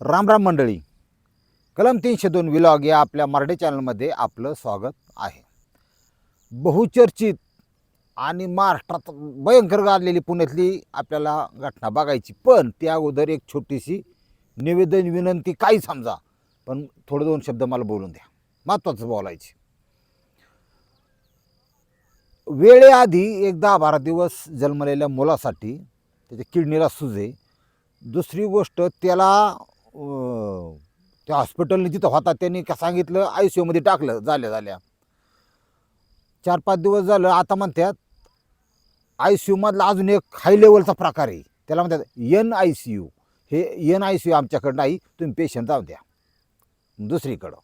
राम राम मंडळी. कलम तीनशे दोन विलॉग या आपल्या मराठी चॅनलमध्ये आपलं स्वागत आहे. बहुचर्चित आणि महाराष्ट्रात भयंकर गाजलेली पुण्यातली आपल्याला घटना बघायची. पण त्या अगोदर एक छोटीशी निवेदन विनंती काही समजा पण थोडे दोन शब्द मला बोलून द्या. महत्त्वाचं बोलायचे. वेळेआधी एक दहा बारा दिवस जन्मलेल्या मुलासाठी त्याच्या किडनीला सुजे. दुसरी गोष्ट त्याला त्या हॉस्पिटलने जिथं होता त्यांनी का सांगितलं आय सी यूमध्ये टाकलं झाल्या झाल्या. चार पाच दिवस झालं आता म्हणतात आय सी यूमधला अजून एक हाय लेवलचा प्रकार आहे. त्याला म्हणतात एन आय सी यू हे एन आय सी यू आमच्याकडं नाही तुम्ही पेशंट जाऊ द्या. दुसरीकडं.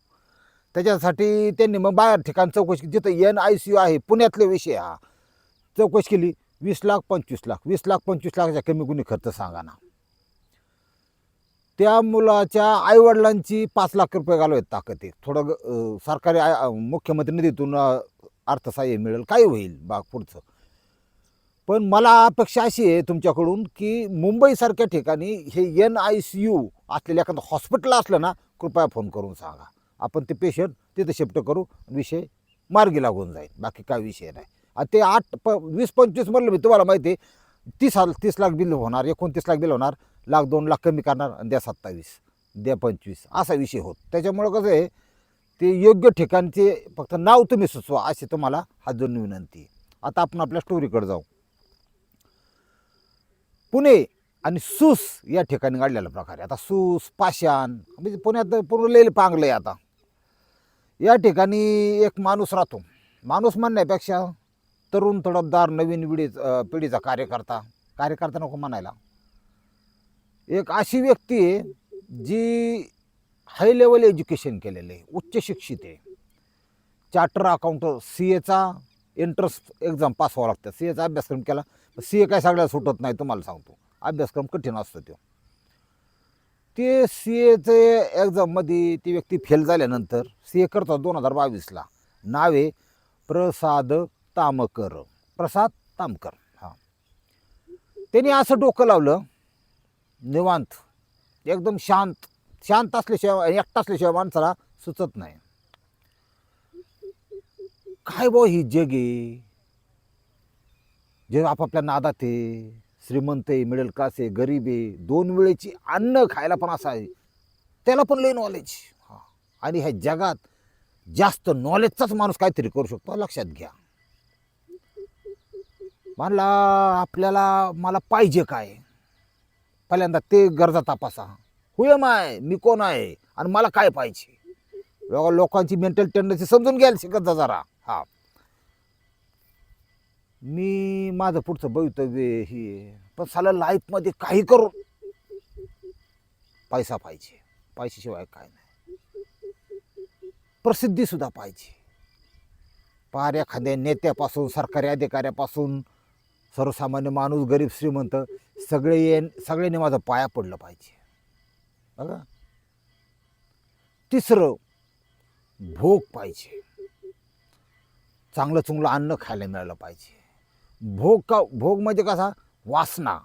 त्याच्यासाठी त्यांनी मग बाहेर ठिकाण चौकशी जिथं एन आय सी यू आहे पुण्यातले विषय हा. चौकशी केली वीस लाख पंचवीस लाख. वीस लाख पंचवीस लाखाच्या कमी गुन्हे खर्च सांगा ना. त्या मुलाच्या आईवडिलांची पाच लाख रुपये घालवायत ताकद आहे. थोडं ग- अं, सरकारी आय- मुख्यमंत्री निधीतून अं, अर्थसहाय्य मिळेल काय होईल बाग पुढचं. पण मला अपेक्षा अशी आहे तुमच्याकडून की मुंबईसारख्या ठिकाणी हे एन आय सी यू असलेलं एखादं हॉस्पिटल असलं ना कृपया फोन करून सांगा. आपण ते पेशंट तिथं शिफ्ट करू विषय मार्गी लागून जाईल. बाकी काय विषय नाही. आणि ते आठ प वीस पंचवीस म्हणलं मी तुम्हाला माहिती आहे तीस हाल तीस लाख बिल होणार एकोणतीस लाख बिल होणार. लाख दोन लाख कमी करणार आणि द्या सत्तावीस द्या पंचवीस असा विषय होत. त्याच्यामुळं कसं आहे ते योग्य ठिकाणचे फक्त नाव तुम्ही सुचवा अशी तुम्हाला हात जोडून विनंती आता आपण आपल्या स्टोरीकडे जाऊ. पुणे आणि सूस या ठिकाणी काढलेला प्रकार आहे. आता सूस पाषाण म्हणजे पुण्यात पूर्ण लेल पांगलं आहे आता. या ठिकाणी एक माणूस राहतो. माणूस म्हणण्यापेक्षा तरुण तडपदार नवीन विडी पिढीचा कार्यकर्ता कार्यकर्ता नको म्हणायला. एक अशी व्यक्ती आहे जी हाय लेवल एज्युकेशन केलेलं आहे उच्च शिक्षित आहे. चार्टर अकाउंट सी एचा एंट्रन्स एक्झाम पास व्हावं लागतं. सी एचा अभ्यासक्रम केला सी ए काय सगळ्याला सुटत नाही तुम्हाला सांगतो. अभ्यासक्रम कठीण असतो तो. ते सी एचे एक्झाममध्ये ती व्यक्ती फेल झाल्यानंतर सी ए करतात दोन हजार बावीसला. नावे प्रसाद तामकर. प्रसाद तामकर हां. त्यांनी असं डोकं लावलं निवांत एकदम शांत शांत असल्याशिवाय एकटा असल्याशिवाय माणसाला सुचत नाही. काय बो ही जग आहे? जे आपापल्या नादात आहे श्रीमंत आहे मिडल क्लास आहे गरीब आहे दोन वेळेची अन्न खायला पण असं आहे त्याला पण लई नॉलेज हां. आणि ह्या जगात जास्त नॉलेजचाच माणूस काहीतरी करू शकतो लक्षात घ्या. म्हणला आपल्याला मला पाहिजे काय? पहिल्यांदा ते गरजा तपासा. हुय माय मी कोण आहे? आणि मला काय पाहिजे? लोक- लोकांची मेंटल टेंडन्सी समजून घ्यायला शिकत जा जरा. हा. मी माझं पुढचं भवितव्य हे पण साला लाईफमध्ये काही करून पैसा पाहिजे. पैशाशिवाय काय नाही. प्रसिद्धीसुद्धा पाहिजे. पार एखाद्या नेत्यापासून सरकारी अधिकाऱ्यापासून सर्वसामान्य माणूस गरीब श्रीमंत सगळे ये सगळ्यांनी माझा पाया पडलं पाहिजे. बघा तिसरं भोग पाहिजे. चांगलं चुंगलं अन्न खायला मिळालं पाहिजे. भोग का भोग म्हणजे कसा? वासना.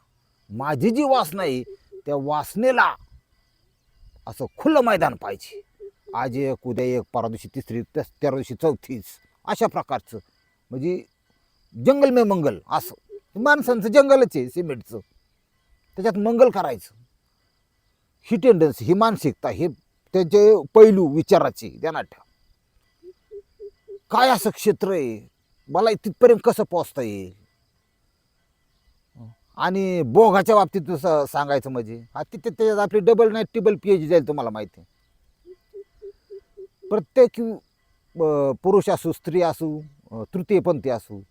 माझी जी वासना आहे त्या वासनेला असं खुलं मैदान पाहिजे. आज एक उद्या एक परा दिवशी तिसरी त्या तेरा दिवशी चौथीच अशा प्रकारचं. म्हणजे जंगल मे मंगल असं. हे माणसांचं जंगलच आहे सिमेंटचं. त्याच्यात मंगल करायचं. ही टेंडन्सी ही मानसिकता हे त्याचे पैलू विचाराची ध्यानात ठेवा. काय असं क्षेत्र आहे? मला तिथपर्यंत कसं पोचता येईल? आणि बोगाच्या बाबतीत सांगायचं म्हणजे हा तिथे त्याच्यात आपली डबल नाही टिबल पी एच जाईल तुम्हाला माहिती आहे. प्रत्येक पुरुष असू स्त्री असू तृतीयपंथी असू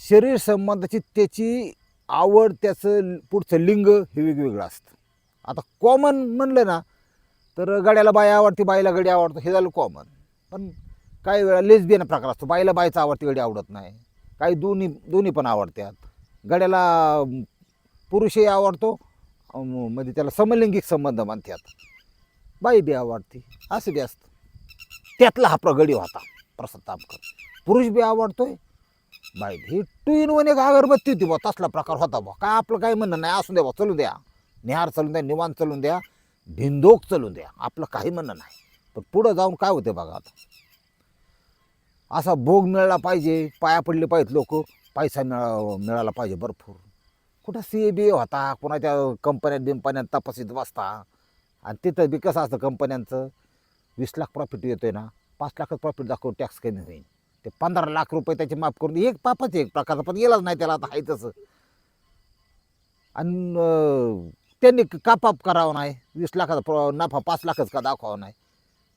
शरीर संबंधाची त्याची आवड त्याचं पुढचं लिंग हे वेगवेगळं असतं. आता कॉमन म्हणलं ना तर गड्याला बाई आवडते बाईला गडी आवडतो हे झालं कॉमन पण काही वेळा लेसबियन प्रकार असतो बाईला बाईचं आवडते गडी आवडत नाही. काही दोन्ही दोन्ही पण आवडतात. गड्याला पुरुषही आवडतो म्हणजे त्याला समलैंगिक संबंध म्हणतात. बाई बी आवडते असं बी असतं. त्यातला हा प्रगडी होता प्रसाद तापकर. पुरुष बी आवडतोय नाही ही टू इन वन एक अगरबत्ती होती बा तसला प्रकार होता बा. काय आपलं काय म्हणणं नाही असू द्या बा चलू द्या. निहार चालून द्या निवांत चालून द्या भिंदोक चालून द्या. आपलं काही म्हणणं नाही. पण पुढं जाऊन काय होते बघा आता. असा भोग मिळाला पाहिजे पाया पडले पाहिजेत लोक पैसा मिळा मिळाला पाहिजे भरपूर. कुठं सी ए बी ए होता कोणाच्या कंपन्यात बिंपन्यात तपासीत बसता. आणि तिथं बी कसं असतं कंपन्यांचं? वीस लाख प्रॉफिट येतोय ना पाच लाखच प्रॉफिट दाखवून टॅक्स कमी होईल ते पंधरा लाख रुपये त्याचे माफ करून एक पापच एक प्रकारचा पण गेलाच नाही त्याला आता आहे तसं. आणि त्यांनी कापाप करावं नाही वीस लाखाचा प्र- नफा पाच लाखच का दाखवावं नाही.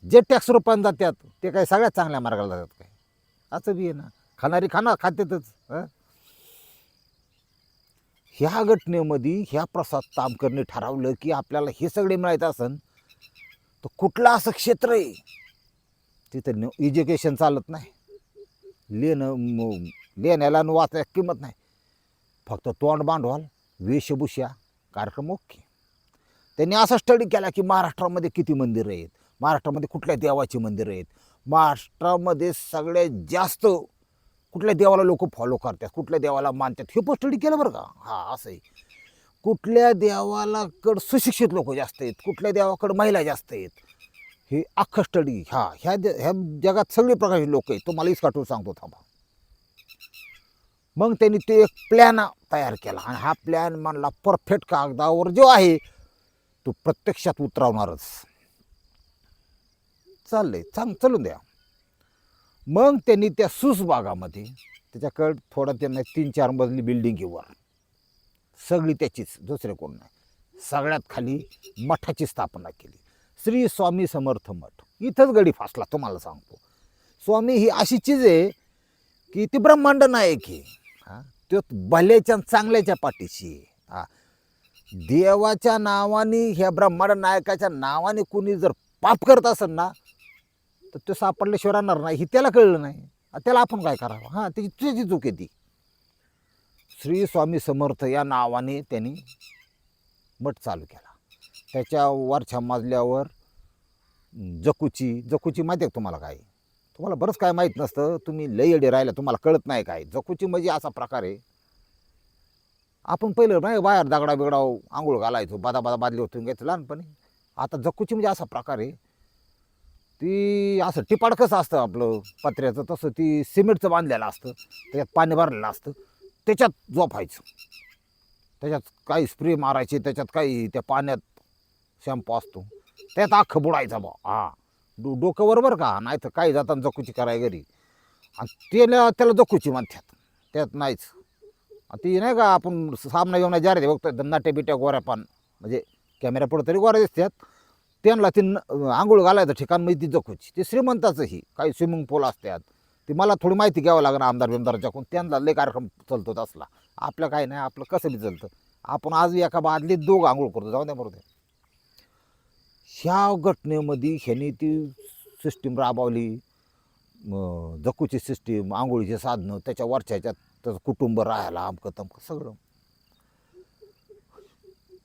जे टॅक्स रुपयानं जातात ते काही सगळ्यात चांगल्या मार्गाला जातात काय? असं बी आहे ना. खाणारी खाना खात्यातच ह्या घटनेमध्ये ह्या प्रसाद तामकरने ठरवलं की आपल्याला हे सगळे मिळायचं असन तर कुठलं असं क्षेत्र आहे? तिथं एज्युकेशन चालत नाही. लेणं लेण्याला लिहिण्याला न वाचायला किंमत नाही. फक्त तोंड भांडवल वेशभूषा कार्यक्रम ओके. त्यांनी असा स्टडी केला की महाराष्ट्रामध्ये किती मंदिरं आहेत? महाराष्ट्रामध्ये कुठल्या देवाची मंदिरं आहेत? महाराष्ट्रामध्ये सगळ्यात जास्त कुठल्या देवाला लोक फॉलो करतात? कुठल्या देवाला मानतात? हे पण स्टडी केलं बरं का? हां असं आहे. कुठल्या देवालाकडं सुशिक्षित लोक जास्त आहेत? कुठल्या देवाकडं महिला जास्त आहेत? हे अख्खं स्टडी ह्या ह्या ज ह्या जगात सगळे प्रकारचे लोक आहेत. तुम्हाला इसकाटून सांगतो थांबा. मग त्यांनी ते एक प्लॅन तयार केला. आणि हा प्लॅन म्हणला परफेक्ट कागदावर जो आहे तो प्रत्यक्षात उतरवणारच. चाललंय चांग चालून द्या. मग त्यांनी त्या सुसबागामध्ये त्याच्याकडं थोडं त्यांना तीन चार मजली बिल्डिंग घेऊ सगळी त्याचीच दुसरे कोण नाही. सगळ्यात खाली मठाची स्थापना केली. श्री स्वामी समर्थ मठ. इथंच गडी फासला तुम्हाला सांगतो. स्वामी ही अशी चीज आहे की ती ब्रह्मांड नायक आहे. हा? तो भल्याच्या चांगल्याच्या पाठीशी आहे. हा? देवाच्या नावाने ह्या ब्रह्मांड नायकाच्या नावाने कुणी जर पाप करत असेल ना तर तो सापडल्याशिवाय राहणार नाही. हे त्याला कळलं नाही. त्याला आपण काय करावं? हां त्याची तुझ्याची चूक आहे ती. श्री स्वामी समर्थ या नावाने त्यांनी मठ चालू केला. त्याच्या वरच्या मजल्यावर जकूची जकूची माहिती आहे का तुम्हाला काय? तुम्हाला बरंच काय माहीत नसतं. तुम्ही लई येडे राहिला तुम्हाला कळत नाही काय. जकूची म्हणजे असा प्रकार आहे. आपण पहिलं नाही बाहेर दगडा बिगडा आंघोळ घालायचो बादा बादा बादली होतून घ्यायचं लहानपणी. आता जकूची म्हणजे असा प्रकार आहे. ती असं टिपाड कसं असतं आपलं पत्र्याचं तसं ती सिमेंटचं बांधलेलं असतं. त्याच्यात पाणी भरलेलं असतं. त्याच्यात झोपायचं. त्याच्यात काही स्प्रे मारायचे त्याच्यात काही त्या पाण्यात शॅम्पू असतो. त्यात अख्खं बुडायचा बा हा. डो डोकं बरोबर का? नाही तर काही जाताना जखूची कराय घरी. आणि त्याला त्याला जखूची म्हणतात. त्यात नाहीच. ती नाही का आपण सामना येऊन जाहिराती बघतो नाट्या बिट्या गोऱ्या पान म्हणजे कॅमेरा पुढं तरी गोऱ्या दिसतात. त्यांना ती आंघोळ घालायचं ठिकाण म्हणजे माहिती जखूची. ते श्रीमंताचंही काही स्विमिंग पूल असतात. ती मला थोडी माहिती घ्यावं लागणार आमदार बिमदाराच्याकडून त्यांना लय कार्यक्रम चालतो असला. आपलं काही नाही आपलं कसं बी चालतं. आपण आज एका बादलीत दोघं आंघोळ करतो. जाऊ द्या बरोबर ह्या घटनेमध्ये ह्याने ती सिस्टीम राबवली. म, जकूची सिस्टीम आंघोळीचे साधनं त्याच्या वरच्या त्याचं कुटुंब राहायला अमकं तमकं सगळं.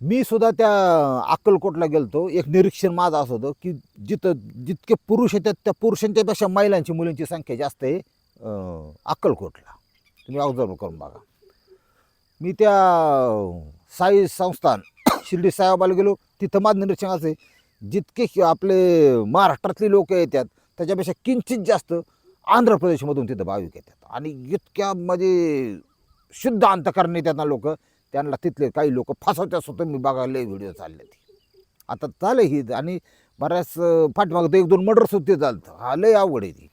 मी सुद्धा त्या अक्कलकोटला गेलतो. एक निरीक्षण माझं असं होतं की जिथं जितके पुरुष येतात त्या पुरुषांच्यापेक्षा महिलांची मुलींची संख्या जास्त आहे अक्कलकोटला. तुम्ही ऑब्झर्व करून बघा. मी त्या साई संस्थान शिर्डी साहेबाला गेलो. तिथं माझं निरीक्षण असं आहे. जितके आपले महाराष्ट्रातले लोक येतात त्याच्यापेक्षा किंचित जास्त आंध्र प्रदेशमधून तिथं भाविक येतात. आणि इतक्या म्हणजे शुद्ध अंतकरण येतात ना लोक त्यांना तिथले काही लोक फसवत्या सुद्धा. मी बघायला व्हिडिओ चालले ते. आता चालू ही. आणि बऱ्याच पाठीमागं एक दोन मर्डर सुद्धा चालतं हा लय अवघड आहे ती.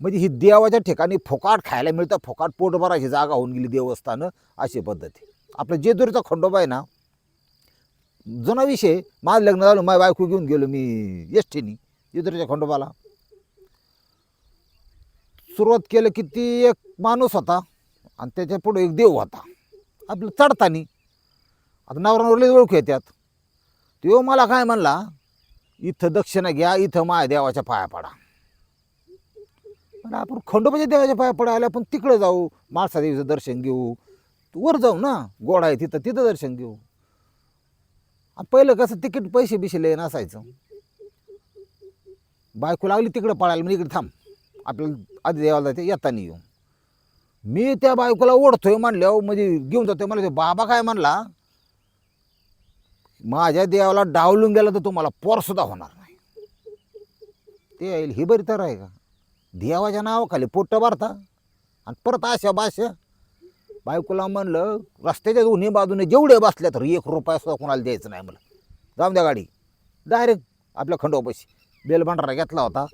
म्हणजे ही देवाच्या ठिकाणी फोकाट खायला मिळतं. फोकाट पोटभराची जागा होऊन गेली देवस्थानं अशी पद्धती आपलं जेजुरीचा खंडोबा आहे ना जुना विषय माझं लग्न झालं माझ्या बायको घेऊन गेलो मी एसटीनी टीनी खंडोबाला. सुरुवात केलं की ती एक माणूस होता आणि त्याच्या पुढे एक देव होता. आपलं चढतानी. आता नवरा ओळखू येतात तो मला काय म्हणला इथं दक्षिणा घ्या इथं माया देवाच्या पाया पडा. म्हणलं आपण खंडोबाच्या देवाच्या पाया पडायला आपण तिकडे जाऊ माळसा देवीचं दर्शन घेऊ. वर जाऊ ना गोडा आहे तिथं तिथं दर्शन घेऊ. आणि पहिलं कसं तिकीट पैसे बिशे लय नसायचं. बायको लागली तिकडं पळायला म्हणजे इकडे थांब. आपल्याला आधी देवाला जायचं येताना येऊ. मी त्या बायकोला ओढतोय म्हणल्यावर म्हणजे घेऊन जातोय मला ते बाबा काय म्हणला? माझ्या देवाला डावलून गेला तर तुम्हाला पोर सुद्धा होणार नाही. ते येईल ही बरी तर आहे का? देवाच्या नावाखाली पोट्ट भरता आणि परत अशा बाशा बायकोला म्हणलं रस्त्याच्या दोन्ही बाजूने जेवढे बसल्या तर एक रुपया सुद्धा कोणाला द्यायचं नाही मला जाऊन द्या गाडी. डायरेक्ट आपल्या खंडोपाशी बेलभांडारा घेतला होता.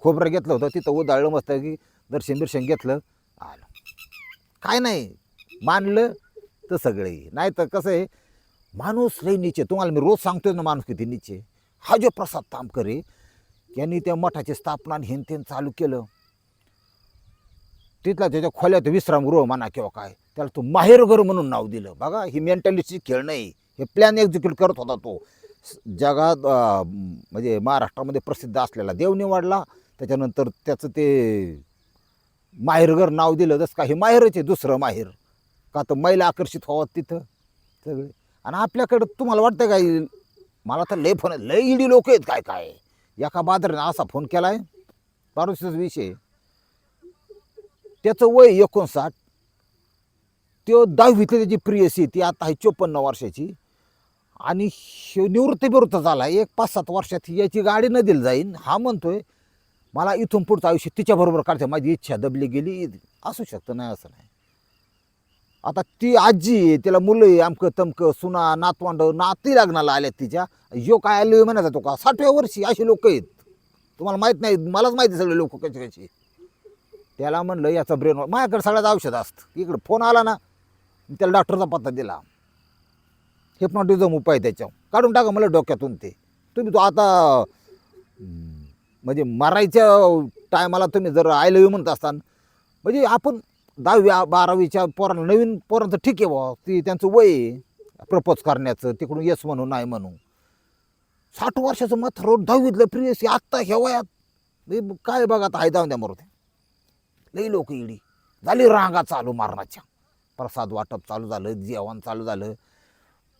खोबरं घेतलं होतं. तिथं उदाळलं मस्त की दर्शन बिर्शन घेतलं. आलं. काय नाही. मानलं तर सगळे. नाही तर कसं आहे माणूस लई निचे. तुम्हाला मी रोज सांगतोय ना माणूस किती निचे. हा जो प्रसाद तामकरे यांनी त्या मठाची स्थापना आणि हेन तेन चालू केलं. तिथला त्याच्या खोल्यात विश्रामगृह म्हणा किंवा काय. त्याला तो माहेरघर म्हणून नाव दिलं. बघा ही मेंटॅलिटी खेळ नाही. हे प्लॅन एक्झिक्यूट करत होता तो. जगात म्हणजे महाराष्ट्रामध्ये प्रसिद्ध असलेला देव निवडला त्याच्यानंतर त्याचं ते माहेरघर नाव दिलं. जसं का हे माहेरच आहे दुसरं माहेर. का तर महिला आकर्षित व्हावं तिथं सगळे. आणि आपल्याकडं तुम्हाला वाटतं काय मला तर लय फोन लय इडी लोक आहेत काय काय? एका बाजाराने असा फोन केला आहे पारुशीचा विषय. त्याचं वय एकोणसाठ. तो दहावीतली त्याची प्रियसी ती आता आहे चोपन्न वर्षाची. आणि ह्यो निवृत्तीविरुद्ध झाला एक पाच सात वर्षात याची गाडी न दिली जाईन. हा म्हणतोय मला इथून पुढचं आयुष्य तिच्याबरोबर काढते माझी इच्छा दबली गेली. असू शकतं नाही असं नाही. आता ती आजी आहे तिला मुलं आहे आमकं तमकं सुना नातवांड नाती लग्नाला आल्यात तिच्या. यो काय आलो म्हणायचा तो का? साठव्या वर्षी अशी लोक आहेत. तुम्हाला माहीत नाही मलाच माहिती सगळे लोक कशी कशी त्याला म्हणलं याचा ब्रेन माझ्याकडे सगळ्यात औषध असतं. इकडं फोन आला ना त्याला डॉक्टरचा पत्ता दिला. हिप्नॉटिझम उपाय त्याच्यावर. काढून टाका मला डोक्यातून ते. तुम्ही तो आता म्हणजे मारायच्या टायमाला तुम्ही जर आय लव्ह म्हणत असताना म्हणजे आपण दहावी बारावीच्या पोरांना नवीन पोरांचं ठीक आहे बा ती त्यांचं वय प्रपोज करण्याचं तिकडून येस म्हणू नाही म्हणू. साठ वर्षाचं मत रोड दहावीतलं प्रियसी आत्ता ह्या वयात हे काय बघा आता हाय जाऊन द्या मरू लई लोक इडी झाली रांगा चालू मारण्याच्या प्रसाद वाटप चालू झालं जेवण चालू झालं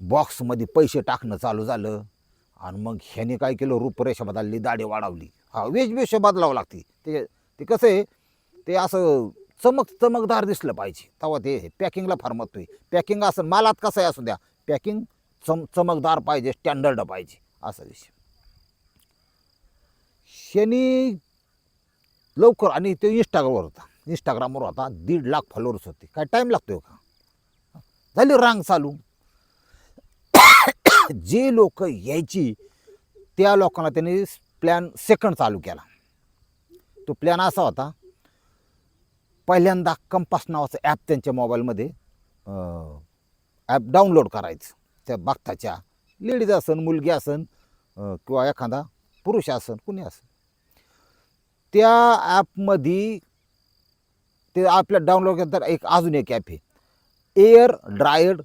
बॉक्समध्ये पैसे टाकणं चालू झालं आणि मग ह्याने काय केलं? रूपरेषा बदलली दाढी वाढवली. हा वेशभेष बदलावं लागते. ते ते कसं आहे? ते असं चमक चमकदार दिसलं पाहिजे. तेव्हा ते पॅकिंगला फार महत्त्व आहे पॅकिंग असं मालात कसं आहे असू द्या? पॅकिंग चम चमकदार पाहिजे स्टँडर्ड पाहिजे. असा विषय. शनी लवकर आणि ते इंस्टाग्रामवर होता. इंस्टाग्रामवर होता दीड लाख फॉलोअर्स होते. काय टाईम लागतो का? झाली रांग चालू. जे लोक यायची त्या लोकांना त्यांनी प्लॅन सेकंड चालू केला. तो प्लॅन असा होता पहिल्यांदा कंपास नावाचं ॲप त्यांच्या मोबाईलमध्ये ॲप डाउनलोड करायचं. त्या बघताच्या लेडीज असन मुलगी असन किंवा एखादा पुरुष असन कुणी असन. त्या ॲपमध्ये ते आपल्या डाउनलोड केलं एक अजून एक ॲप आहे. एअर ड्रायड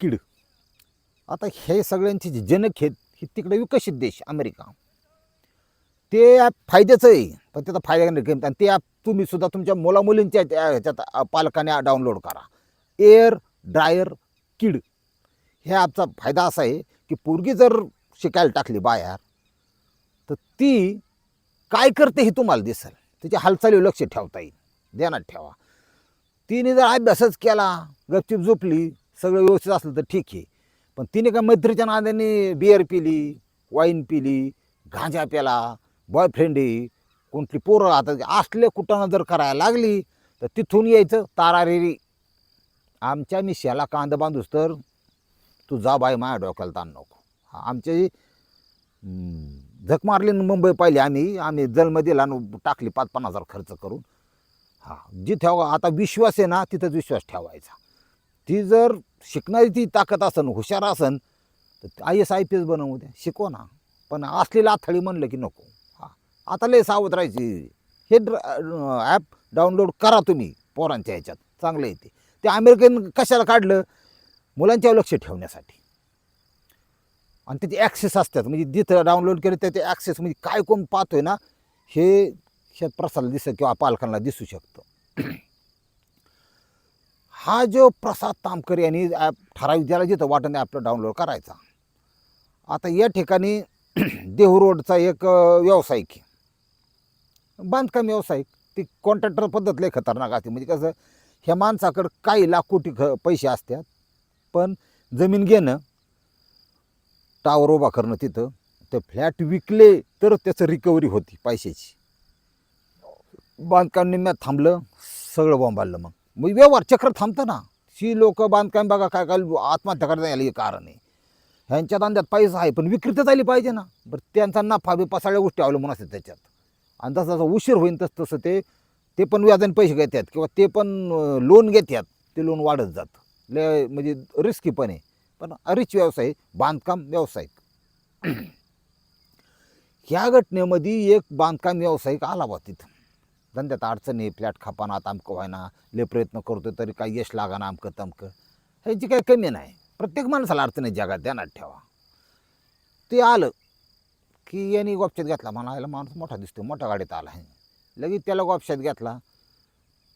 किड आता हे सगळ्यांची जी जनक आहेत ही तिकडे विकसित देश अमेरिका. ते ॲप फायद्याचं आहे पण त्याचा फायदा नाही आणि ते ॲप तुम्हीसुद्धा तुमच्या मुलामुलींच्या ह्याच्यात पालकाने डाउनलोड करा. एअर ड्रायर किड ह्या ॲपचा फायदा असा आहे की पोरगी जर शिकायला टाकली बाहेर तर ती काय करते हे तुम्हाला दिसेल. त्याच्या हालचालीवर लक्ष ठेवता येईल. ध्यानात ठेवा. तिने जर अभ्यासच केला गपचीप झोपली सगळं व्यवस्थित असलं तर ठीक आहे. पण तिने काय मैत्रीच्या नात्याने बिअर पिली वाईन पिली गांजा प्याला बॉयफ्रेंड आहे कोणती पोरं आता असले कुठं जर करायला लागली तर तिथून यायचं तारारेरी. आमच्या मिश्याला कांदा बांधूस तर तू जा बाई माझ्या डोक्याला ताण नको. हा, आमची झक मारली न मुंबई पाहिली आम्ही आम्ही जन्म दिला आणि टाकली पाच पन्नास हजार खर्च करून. हां जिथे आता विश्वास आहे ना तिथंच विश्वास ठेवायचा. ती जर शिकणारी ती ताकद असन हुशार असन तर I S I P S बनवू द्या. शिकव ना. पण असलेला आथळी म्हणलं की नको. हां आता लय सावध राहायची. हे ॲप डाउनलोड करा तुम्ही पोरांच्या ह्याच्यात. चांगलं येते ते. अमेरिकन कशाला काढलं? मुलांच्या लक्ष ठेवण्यासाठी. आणि त्याचे ॲक्सेस असतात. म्हणजे जिथं डाउनलोड केलं त्याचे ॲक्सेस म्हणजे काय कोण पाहतोय ना हे शेत दिसत किंवा पालकांना दिसू शकतं. हा जो प्रसाद तामकर यांनी ॲप ठराविक ज्याला जिथं वाटण ॲपला डाउनलोड करायचा. आता या ठिकाणी देहू रोडचा एक व्यावसायिक आहे. बांधकाम व्यावसायिक. ती कॉन्ट्रॅक्टर पद्धत लय खतरनाक असते. म्हणजे कसं ह्या माणसाकडं काही लाख कोटी ख पैसे असतात. पण जमीन घेणं टावर उभा करणं तिथं ते फ्लॅट विकले तर त्याचं रिकव्हरी होती पैशाची. बांधकाम निम्म्यात थांबलं सगळं बोंबाललं मग. मग व्यवहार चक्र थांबतं ना. शी लोक बांधकाम बघा काय काय आत्महत्या करता यायला हे कारण आहे. ह्यांच्या धंद्यात पैसा आहे पण विक्री तर पाहिजे ना. बरं त्यांचा नफा बी सगळ्या गोष्टी अवलंबून असतात त्याच्यात. आणि जसं जसं उशीर होईल तसं तसं ते ते पण व्याजाने पैसे घेतात किंवा ते पण लोन घेतात. ते लोन वाढत जातं. लय म्हणजे रिस्की पण आहे. पण रिच व्यवसाय बांधकाम व्यावसायिक. ह्या घटनेमध्ये एक बांधकाम व्यावसायिक आला बा तिथं. धंद्यात अडचण आहे फ्लॅट खापाना अमकं व्हायना लय प्रयत्न करतो तरी काही यश लागाना अमकं तमकं. ह्याची काही कमी नाही. प्रत्येक माणसाला अडचण आहे जगात ध्यानात ठेवा. ते आलं की यांनी गोपशात घेतला म्हणायला माणूस मोठा दिसतो मोठ्या गाडीत आला आहे. लगेच त्याला गोपशात घेतला.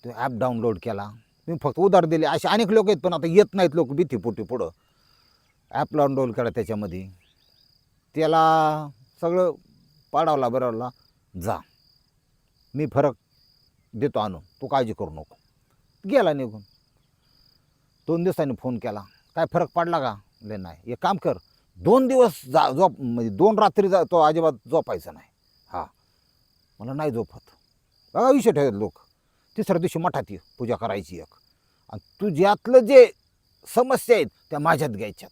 तो ॲप डाउनलोड केला. मी फक्त उधार दिले. असे अनेक लोक आहेत पण आता येत नाहीत लोक भीतीपोटी पुढं. ॲप डाउनलोड केला त्याच्यामध्ये. त्याला सगळं पाडावला बरवला जा. मी फरक देतो आणून. तू काळजी करू नको. गेला निघून. दोन दिवसांनी फोन केला. काय फरक पडला का? ले नाही. एक काम कर. दोन दिवस जा झोप म्हणजे दोन रात्री जा तो अजिबात झोपायचा नाही. हा. मला नाही झोपत. बघा विषय ठेवत लोक. तिसऱ्या दिवशी मठात ये. पूजा करायची एक. आणि तुझ्यातलं जे समस्या आहेत त्या माझ्यात घ्यायच्यात.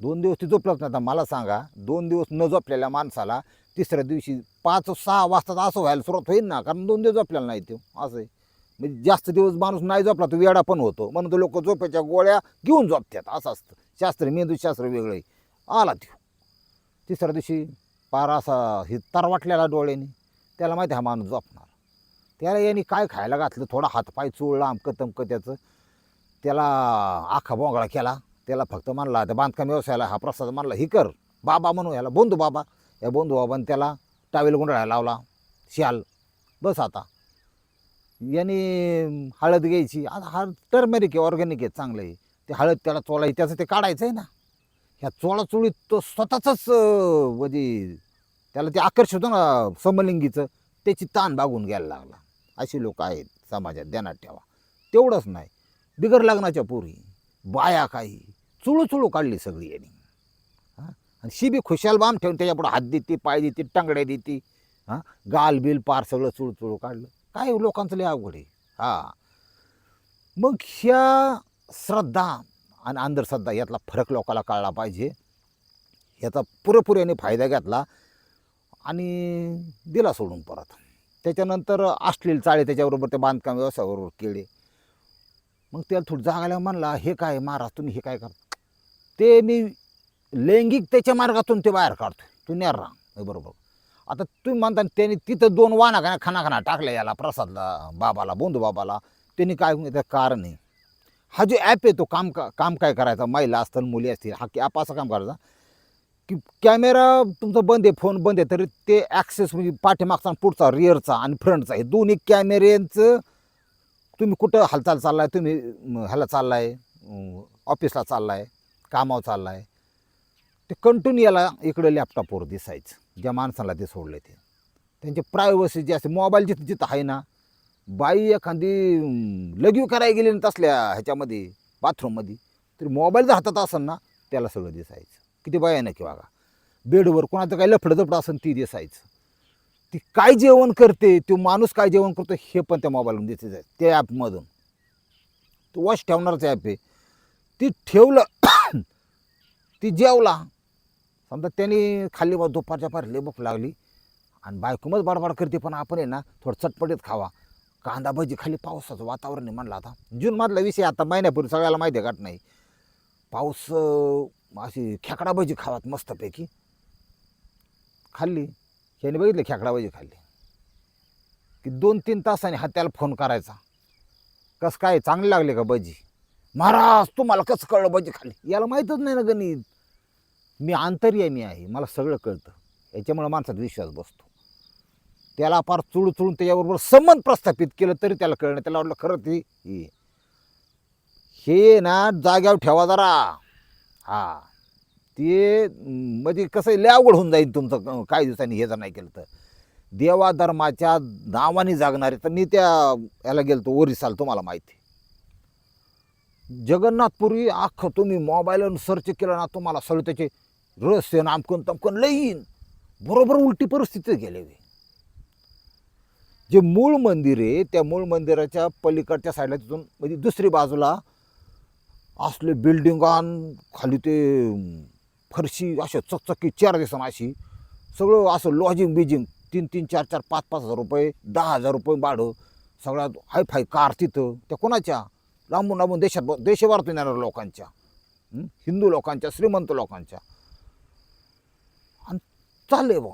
दोन दिवस ती झोपलंच नाही आता मला सांगा. दोन दिवस न झोपलेल्या माणसाला तिसऱ्या दिवशी पाच सहा वाजता असं व्हायला सुरुवात होईल ना कारण दोन दिवस झोपलेला नाही तो असं आहे. म्हणजे जास्त दिवस माणूस नाही झोपला तो वेडा पण होतो. म्हणून तो लोक झोपायच्या गोळ्या घेऊन झोपतात असं असतं. शास्त्र मेंदूशास्त्र वेगळं आहे. आला तो. तिसऱ्या दिवशी पार असा हे तर वाटलेला डोळ्याने. त्याला माहिती हा माणूस झोपणार. त्याला यांनी काय खायला घातलं? थोडा हातपाय चोळला अमकं तमकं त्याचं. त्याला आखा बोंगळा केला. त्याला फक्त मानला त्या बांधकाम व्यवसायाला हा प्रसाद मानला ही कर. बाबा म्हणू ह्याला बोंधू बाबा. या बोंधू बाबाने त्याला टावेल गुंडाळा लावला. शाल बस आता. याने हळद घ्यायची. आता हळद टर्मेरिक आहे ऑर्गॅनिक आहे चांगलं आहे. ते हळद त्याला चोळाय त्याचं ते काढायचं आहे ना. ह्या चोळाचोळीत तो स्वतःच म्हणजे त्याला ते आकर्षित होतं ना समलिंगीचं. त्याची ताण बागून घ्यायला लागला. अशी लोक आहेत समाजात ध्यानात ठेवा. तेवढंच नाही. बिगर लग्नाच्या पोरी बाया काही. चुळू चुळू काढली सगळी यांनी. आणि शिबी खुशाल बाम ठेवून त्याच्यापुढं हात देते पाय देते टांगड्या देते. हां? गाल बिल पार सगळं चुळचुळू काढलं. काय हो, लोकांचं लय अवघड आहे. हां. मग ह्या श्रद्धा आणि अंधश्रद्धा यातला फरक लोकाला कळला पाहिजे. याचा पुरेपूर याने फायदा घेतला आणि दिला सोडून परत. त्याच्यानंतर अश्लील चाळे त्याच्याबरोबर ते बांधकाम व्यवसायाबरोबर केले. मग त्याला थोडं जागायला म्हणला हे काय महाराज तुम्ही हे काय करता? ते मी लैंगिकतेच्या मार्गातून ते बाहेर काढतो तू नेर राहा बरोबर. आता तुम्ही म्हणता त्यांनी तिथं दोन वाना खाना खानाखाना टाकल्या याला प्रसादला बाबाला बोंधू बाबाला. त्यांनी काय त्याचं कारण आहे. हा जो ॲप आहे तो काम का काम काय करायचा? महिला असतील मुली असतील हा ॲप असं काम करायचा? की कॅमेरा तुमचा बंद आहे फोन बंद आहे तरी ते ॲक्सेस म्हणजे पाठीमागचा आणि पुढचा रिअरचा आणि फ्रंटचा हे दोन्ही कॅमेऱ्यांचं तुम्ही कुठं हालचाल चाललाय? तुम्ही ह्याला चाललाय ऑफिसला चाललाय कामावर चाललाय. ते कंटिन्यू याला इकडं लॅपटॉपवर दिसायचं. ज्या माणसाला ते सोडलं ते. त्यांची प्रायव्हसी जी असते मोबाईल जिथं जिथं आहे ना बाई एखादी लगीव करायला गेली ना तसल्या ह्याच्यामध्ये बाथरूममध्ये तरी मोबाईल जर हातात असेल ना त्याला सगळं दिसायचं. किती भयानक आहे बघा. बेडवर कोणाचं काही लफडं जपडं असेल ती दिसायचं. ती काय जेवण करते तो माणूस काय जेवण करतो हे पण त्या मोबाईलमध्ये दिसत आहे त्या ॲपमधून तो वॉश ठेवणारच ॲप आहे. ती ठेवलं ती जेवला समजा त्यांनी खाल्ली बा दुपारच्या पार लय भूक लागली. आणि बायकोमच बडबड करते पण आपण आहे ना थोडं चटपटीत खावा. कांदा भजी खाली पावसाचं वातावरण आहे म्हणलं आता. जूनमधला विषय आता महिन्यापूर्वी सगळ्याला माहिती आहे घट नाही? पाऊस अशी खेकडा भजी खावात मस्तपैकी. खाल्ली. ह्याने बघितलं खेकडा भजी खाल्ली. की दोन तीन तासाने हा त्याला फोन करायचा. कसं काय चांगले लागले का भजी? महाराज तुम्हाला कसं कळलं भजी खाल्ली? याला माहीतच नाही ना गणित. मी आंतर्यामी आहे मला सगळं कळतं. याच्यामुळे माणसात विश्वास बसतो. त्याला फार चुळू चुळून त्याच्याबरोबर संबंध प्रस्थापित केलं तरी त्याला कळणं त्याला वाटलं खरं ते हे. ना जाग्यावर ठेवा जरा. हा. ते म्हणजे कसं आहे, लय अवघड होऊन जाईल तुमचं काही दिवसांनी हे जर नाही केलं तर. देवा धर्माच्या नावाने जागणारे तर मी त्या याला गेलो ओरिसाल तुम्हाला माहिती आहे. जगन्नाथपुरी अख्खं तुम्ही मोबाईलवर सर्च केलं ना तुम्हाला सगळं त्याचे रस्ते नामकन तमकन लईन बरोबर उलटी परिस्थितीत गेले वे जे मूळ मंदिर आहे त्या मूळ मंदिराच्या पलीकडच्या साईडला तिथून म्हणजे दुसरी बाजूला असले बिल्डिंगान खाली ते फरशी अशा चकचकी चार दिसन अशी सगळं असं लॉजिंग बिजिंग. तीन तीन चार चार पाच पाच हजार रुपये दहा हजार रुपये भाडं. सगळ्यात हायफाय कार तिथं. त्या कोणाच्या? लांबून लांबून देशात देशभरातून येणाऱ्या लोकांच्या. हिंदू लोकांच्या श्रीमंत लोकांच्या. चाललंय बा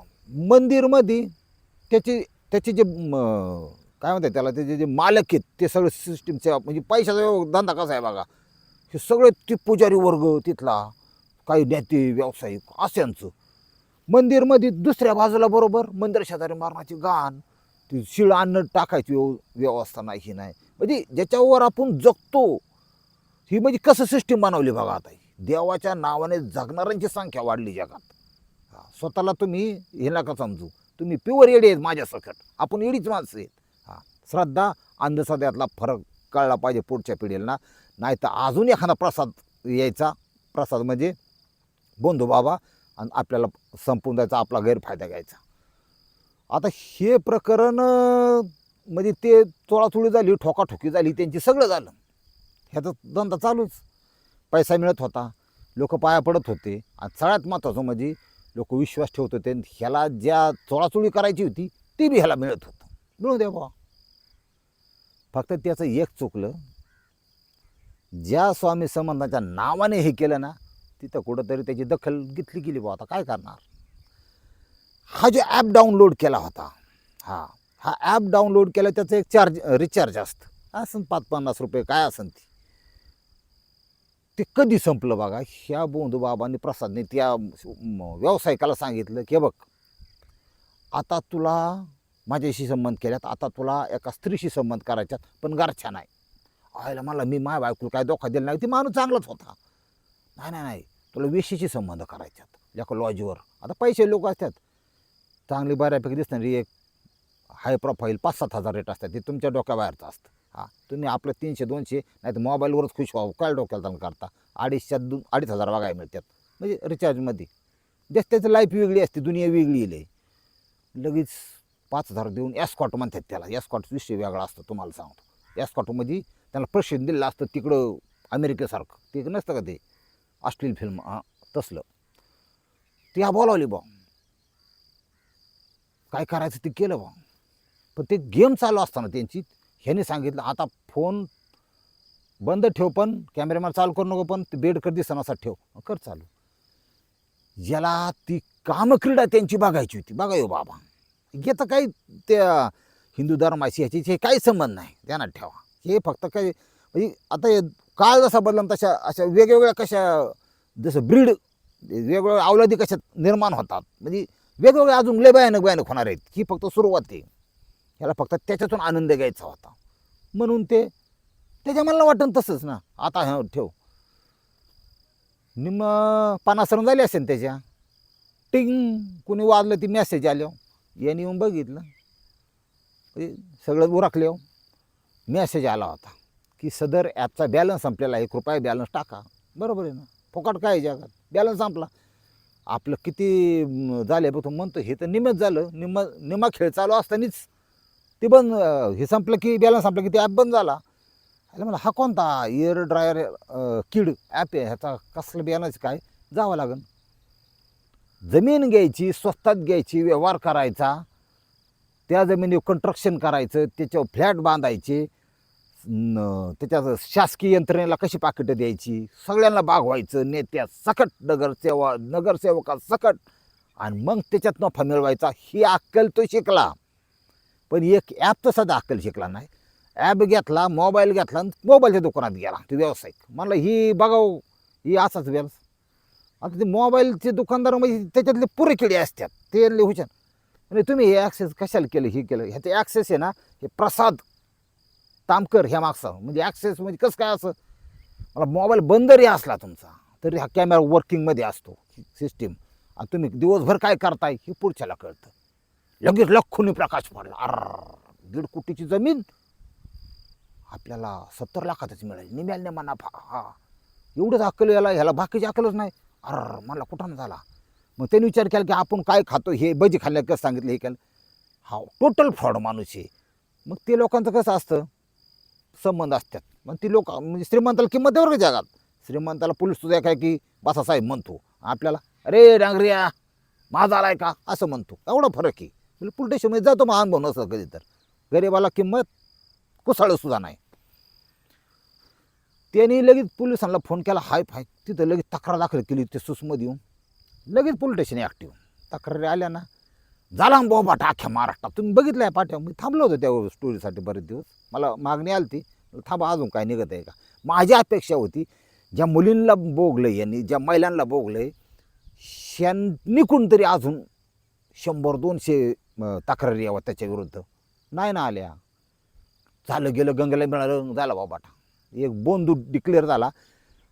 मंदिरमध्ये त्याचे त्याचे जे म, काय म्हणतात त्याला त्याचे जे मालक आहेत ते सगळे सिस्टीमचे म्हणजे पैशाचा धंदा कसा आहे बघा. हे सगळे ते पुजारी वर्ग तिथला काही नेते व्यावसायिक अशांचं. मंदिरमध्ये दुसऱ्या बाजूला बरोबर मंदिर शेजारी मारण्याची गाण ती शिळ अन्न टाकायची व्यव व्यवस्था नाही ही नाही. म्हणजे ज्याच्यावर आपण जगतो ही म्हणजे कसं सिस्टीम बनवली बघा आता देवाच्या नावाने जगणाऱ्यांची संख्या वाढली जगात. स्वतःला तुम्ही हे नका समजू. तुम्ही प्युअर एडी आहेत माझ्या सकट. आपण येडीच माणसं आहेत. हा श्रद्धा अंधश्रद्धेतला फरक कळला पाहिजे पुढच्या पिढीला. नाही तर अजून एखादा प्रसाद यायचा. प्रसाद म्हणजे बंधू बाबा आणि आपल्याला संपून द्यायचा आपला गैरफायदा घ्यायचा. आता हे प्रकरण म्हणजे ते चोळाचोळी झाली ठोकाठोकी झाली त्यांची सगळं झालं. ह्याचा धंदा चालूच. पैसा मिळत होता. लोक पाया पडत होते. आणि सगळ्यात महत्त्वाचं म्हणजे लोक विश्वास ठेवत होते. आणि ह्याला ज्या चोळाचोळी करायची होती ती बी ह्याला मिळत होतं. मिळू द्या बा फक्त त्याचं एक चुकलं. ज्या स्वामी संबंधाच्या नावाने हे केलं ना तिथं कुठंतरी त्याची दखल घेतली गेली बा आता काय करणार? हा जो ॲप डाउनलोड केला होता हा हा ॲप डाउनलोड केला त्याचं एक चार्ज रिचार्ज असतं. असं पाच पन्नास रुपये काय असन ती. ते कधी संपलं बघा? ह्या बोंधूबाबांनी प्रसादने त्या व्यावसायिकाला सांगितलं की बघ आता तुला माझ्याशी संबंध केल्यात आता तुला एका स्त्रीशी संबंध करायच्यात पण गारछा नाही. आयला मला मी माय बायकूल काय धोका दिला नाही? ती माणूस चांगलाच होता. नाही नाही नाही तुला वेशीशी संबंध करायच्यात एका लॉजवर आता पैसे लोक असतात. चांगली बऱ्यापैकी दिसणारी एक हाय प्रोफाईल पाच सात हजार रेट असतात ते तुमच्या डोक्याबाहेरचं असतं. हां तुम्ही आपलं तीनशे दोनशे नाही तर मोबाईलवरच खुश व्हावं काय डोक्याला ताण करता अडीचशे दोन अडीच हजार बघायला मिळतात. म्हणजे रिचार्जमध्ये जस त्याचं लाईफ वेगळी असते दुनिया वेगळी येईल लगेच पाच हजार देऊन एस्कॉट म्हणतात त्याला. एस्कॉट विषय वेगळा असतो तुम्हाला सांगतो. एस्कॉटमध्ये त्याला प्रशिक्षण दिलेलं असतं तिकडं अमेरिकेसारखं. ते नसतं का ते? अश्लील फिल्म हां तसलं. ते हा बोलावली बा काय करायचं ते केलं बा पण ते गेम चालू असताना त्यांची ह्याने सांगितलं आता फोन बंद ठेव पण कॅमेरामॅन चालू करू नको पण ते बेड कर दिसना ठेव. कर चालू. ज्याला ती कामक्रीडा त्यांची बघायची होती. बघा यो बाबा येतं काही त्या हिंदू धर्माशी ह्याची हे काही संबंध नाही त्यांना ठेवा. हे फक्त काही म्हणजे आता हे काळ जसा बदलला तशा अशा वेगवेगळ्या कशा जसं ब्रीड वेगवेगळ्या अवलादी कशा निर्माण होतात. म्हणजे वेगवेगळ्या अजून लय भयानक भयानक होणार आहेत. ही फक्त सुरुवात आहे. ह्याला फक्त त्याच्यातून आनंद घ्यायचा होता. म्हणून ते त्याच्या मला वाटतं तसंच ना. आता हा ठेव. निम पानासरून झाली असेल त्याच्या. टिंग कुणी वाजलं ती मेसेज आल्यावर याने येऊन बघितलं. म्हणजे सगळं उरकले मेसेज आला होता. की सदर ॲपचा बॅलन्स संपलेला आहे. कृपया बॅलन्स टाका. बरोबर आहे ना? फुकट काय जगात? बॅलन्स संपला. आपलं किती झाले बघ तो म्हणतो हे तर निम्मच झालं. निम्म निम्मा खेळ चालू असतानाच ते बंद हे संपलं की बॅलन्स संपलं की ते ॲप बंद झाला. अरे मला हा कोणता एअर ड्रायर किड ॲप आहे? ह्याचा कसलं बॅलन्स काय? जावं लागेल जमीन घ्यायची स्वस्तात घ्यायची व्यवहार करायचा. त्या जमिनीवर कंस्ट्रक्शन करायचं त्याच्यावर फ्लॅट बांधायचे. न त्याच्यात शासकीय यंत्रणेला कशी पाकिटं द्यायची? सगळ्यांना बागवायचं नेत्या सकट नगरसेवा नगरसेवका सकट. आणि मग त्याच्यात नफा मिळवायचा. ही अक्कल तो शिकला. पण एक ॲप तर सध्या अक्कल शिकला नाही. ॲप घेतला मोबाईल घेतला आणि मोबाईलच्या दुकानात गेला. तो व्यावसायिक. म्हणलं ही बघाव ही असाच व्यवसाय. आता ते मोबाईलचे दुकानदार म्हणजे त्याच्यातले पुरे किडे असतात. ते लय हुशार. म्हणजे तुम्ही हे ॲक्सेस कशाला केलं हे केलं? ह्याचं ॲक्सेस आहे ना हे प्रसाद तामकर ह्या मागचा. म्हणजे ॲक्सेस म्हणजे कसं काय असं? मला मोबाईल बंद जरी असला तुमचा तरी हा कॅमेरा वर्किंगमध्ये असतो सिस्टीम आणि तुम्ही दिवसभर काय करताय हे पुढच्याला कळतं. लगेच लाखोनी प्रकाश पडला. अर दीड कोटीची जमीन आपल्याला सत्तर लाखातच मिळेल. निम्याल नेमा नफा हा. एवढंच अक्कल याला ह्याला बाकीची अक्कलच नाही. अर मला कुठं झाला? मग त्यांनी विचार केला की आपण काय खातो? हे भजी खाल्ल्या कसं सांगितलं हे केलं? हा टोटल फ्रॉड माणूस आहे. मग ते लोकांचं कसं असतं? संबंध असतात. मग ती लोक म्हणजे श्रीमंताला किंमत आहे बरं जगात? श्रीमंताला पोलीस सुद्धा काय की बसा साहेब म्हणतो. आपल्याला अरे डांगरिया माझा आलाय का? असं म्हणतो. एवढा फरक आहे. म्हणजे पोलीस स्टेशनमध्ये जातो मग अनुभव नसतं कधी तर. गरिबाला किंमत कुसाळं सुद्धा नाही. त्यांनी लगेच पोलिसांना फोन केला हाय फाय. तिथं लगेच तक्रार दाखल केली ते सुसमध्ये येऊन. लगेच पोलीस स्टेशन ॲक्टिव्ह तक्रारी आल्या ना. झाला बाबा बोबाटा अख्ख्या महाराष्ट्रात. तुम्ही बघितलं आहे पाठ्या. मी थांबलो होतो त्या स्टोरीसाठी बरेच दिवस. मला मागणी आली ती थांबा अजून काय निघत आहे का? माझी अपेक्षा होती ज्या मुलींना बोगलं यांनी ज्या महिलांना बोगलं आहे निकून तरी अजून शंभर दोनशे तक्रारी यावं त्याच्या विरुद्ध. नाही ना आल्या. झालं गेलं गंगेला मिळालं झालं बाबाटा एक बोंदू डिक्लेअर झाला.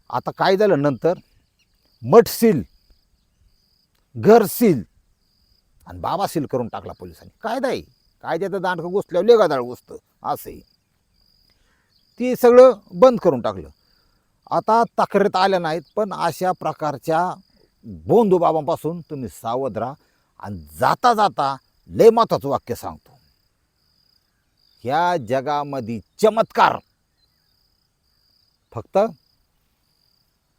आता काय झालं नंतर? मठ सील. घर सील. आणि बाबा सील करून टाकला पोलिसांनी. कायदा आहे. कायद्याचं दांडकं घुसल्यावर लेगादाळ घुसतं. असंही ते सगळं बंद करून टाकलं. आता तक्रारीत आल्या नाहीत पण अशा प्रकारच्या बोंदू बाबांपासून तुम्ही सावध राहा. आणि जाता जाता लय महत्वाचं वाक्य सांगतो ह्या जगामध्ये चमत्कार. फक्त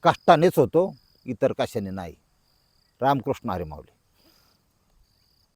कष्टानेच होतो इतर कशाने नाही. रामकृष्ण हरे माऊली.